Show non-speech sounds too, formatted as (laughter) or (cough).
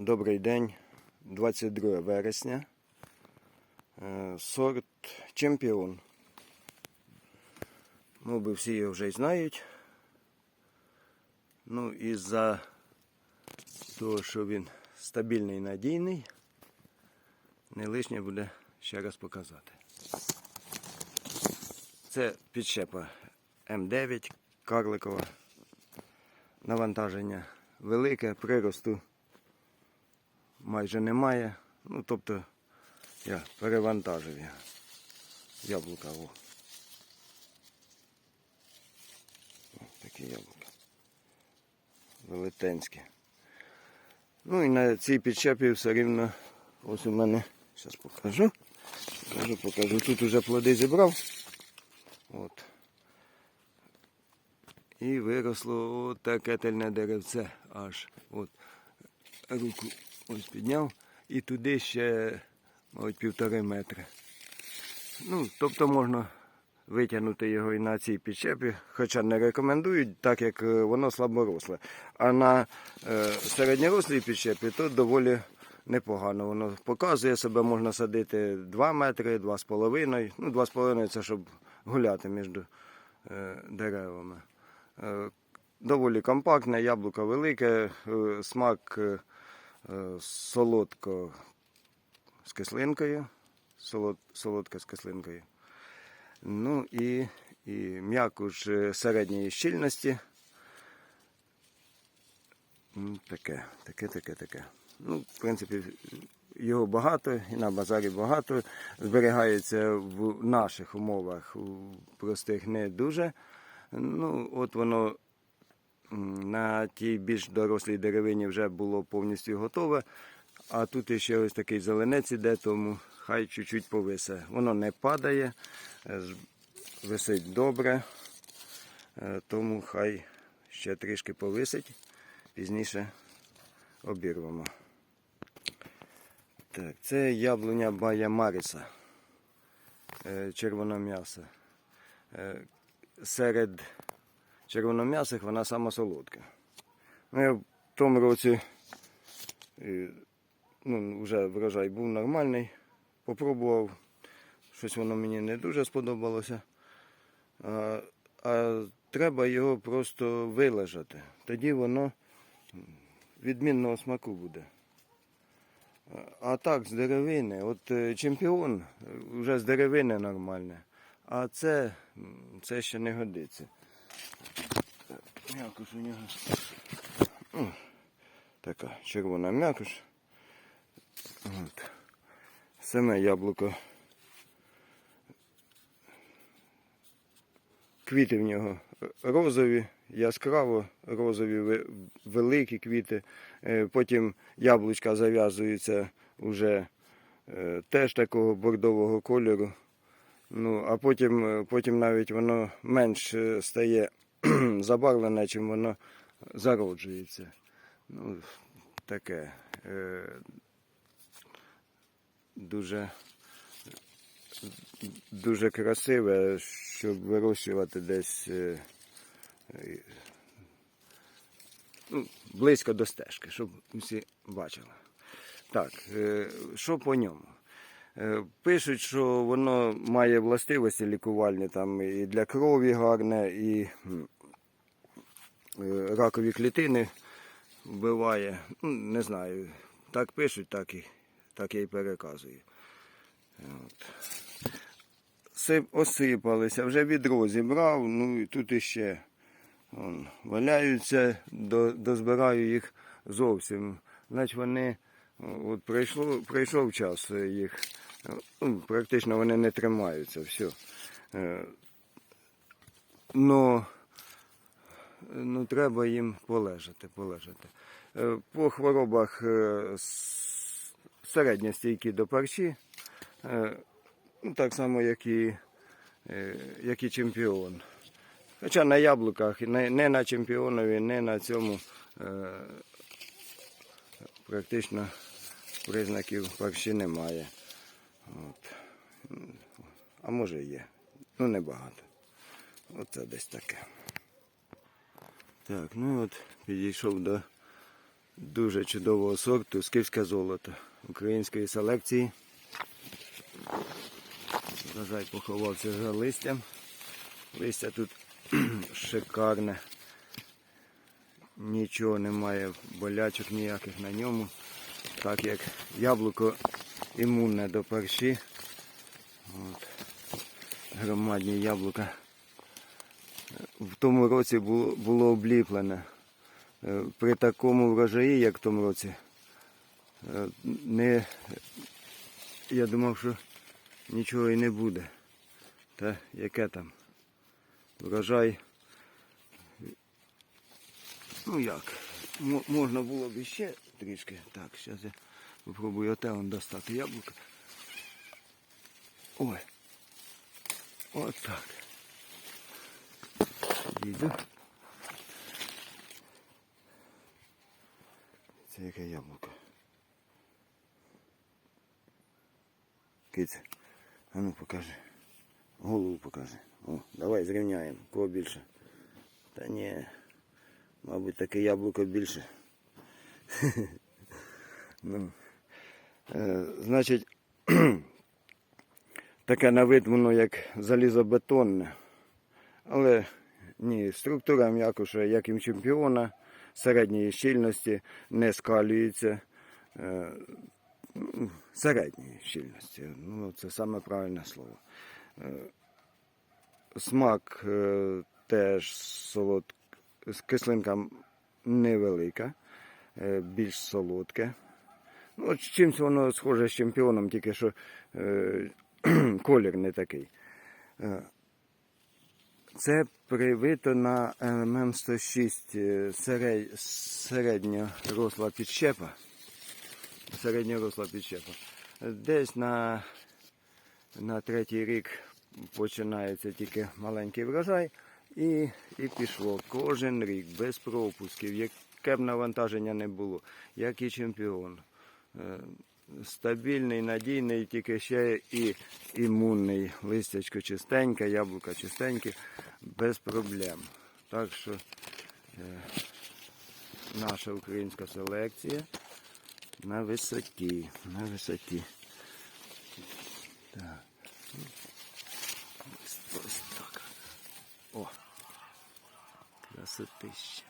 Добрий день, 22 вересня. Е, Сорт чемпіон. Ну, би всі його вже й знають. Ну, і за того, що він стабільний і надійний, не лишнє буде ще раз показати. Це підщепа М9 карликова. Навантаження велике, приросту майже немає. Ну, тобто я перевантажив я яблука. О. О, такі яблука. Велетенські. Ну і на цій підчепі все рівно ось у мене, зараз покажу. Покажу, покажу. Тут уже плоди зібрав. От. І виросло от таке тельне деревце аж. От руку ось підняв і туди ще, мабуть, півтори метри. Ну, тобто можна витягнути його і на цій підчепі, хоча не рекомендують, так як е, воно слаборосле. А на е, середньорослій підчепі то доволі непогано. Воно показує себе, можна садити 2 метри, 2,5. Ну, 2,5 це щоб гуляти між е, деревами. Е, доволі компактне, яблуко велике, е, смак е, солодко з кислинкою. Солод, солодка з кислинкою. Ну і, і е, середньої щільності. Ну, Таке, таке, таке, таке. Ну, в принципі, його багато, і на базарі багато. Зберігається в наших умовах, у простих не дуже. Ну, от воно на тій більш дорослій деревині вже було повністю готове. А тут ще ось такий зеленець іде, тому хай чуть-чуть повисе. Воно не падає, е, висить добре, е, тому хай ще трішки повисить, пізніше обірвемо. Так, це яблуня Бая Маріса, е, червоном'яса. Е, Серед червоном'ясих вона сама солодка. Ну, я в тому році ну, вже врожай був нормальний. Попробував, щось воно мені не дуже сподобалося. А, а треба його просто вилежати. Тоді воно відмінного смаку буде. А- так, з деревини, от е, чемпіон вже з деревини нормальне, а це, це ще не годиться. М'якош у нього. Така червона м'якош. Саме яблуко. Квіти в нього розові, яскраво розові, великі квіти. Е, Потім яблучка зав'язуються вже е, теж такого бордового кольору. Ну, а потім, е, потім навіть воно менш стає (clears throat) забарвлене, чим воно зароджується. Ну, таке. е, Дуже, дуже красиве, щоб вирощувати десь е, е, ну, близько до стежки, щоб всі бачили. Так, е, що по ньому? Е, Пишуть, що воно має властивості лікувальні там і для крові гарне, і е, ракові клітини вбиває. Ну, не знаю. Так пишуть, так і, так я і переказую. От. Осипалися, вже відро зібрав, ну і тут іще он, валяються, до, дозбираю їх зовсім. Значить вони, от прийшло, прийшов час їх, практично вони не тримаються, все. Но ну, треба їм полежати, полежати. Е, По хворобах е, с- середньостійкі до парші, е, ну, так само, як і, як і чемпіон. Хоча на яблуках, не, на чемпіонові, не на цьому практично признаків парші немає. От. А може є. Ну небагато. Оце десь таке. Так, ну от підійшов до дуже чудового сорту скіфське золото української селекції. Врожай поховався за листям. Листя тут (clears throat) шикарне. Нічого немає, болячок ніяких на ньому. Так як яблуко імунне до парші. От. Громадні яблука. В тому році було, було обліплене. Е, При такому врожаї, як в тому році, е, не, я думав, що нічого і не буде. Та яке там? Врожай. Ну як? мо- Можна було б іще трішки. Так, зараз я спробую оте он достати яблуко. Ой. От так. Їду. Це яке яблуко? Киць, а ну покажи. Голову покажи. О, давай зрівняємо. Кого більше? Та ні. Мабуть, таке яблуко більше. (laughs) ну, значить, (clears throat) таке на вид воно як залізобетонне. Але ні, структура м'якуша, як і чемпіона, середньої щільності, не скалюється. Е, середньої щільності. Ну, це саме правильне слово. Е, Смак е, теж солод... кислинка невелика, е, більш солодке. Ну, от чимось воно схоже з чемпіоном, тільки що е, (clears throat) колір не такий. Е, це привито на ММ106 е, серед... середньоросла підщепа. Середньоросла підщепа. Десь на, на третій рік починається тільки маленький врожай. І, і пішло кожен рік без пропусків, яке б навантаження не було, як і чемпіон. Е, Стабільний, надійний, тільки ще і імунний. Листячко чистеньке, яблука чистенькі, без проблем. Так що е, наша українська селекція на висоті. На висоті. Так. Ось так. О! Красотища.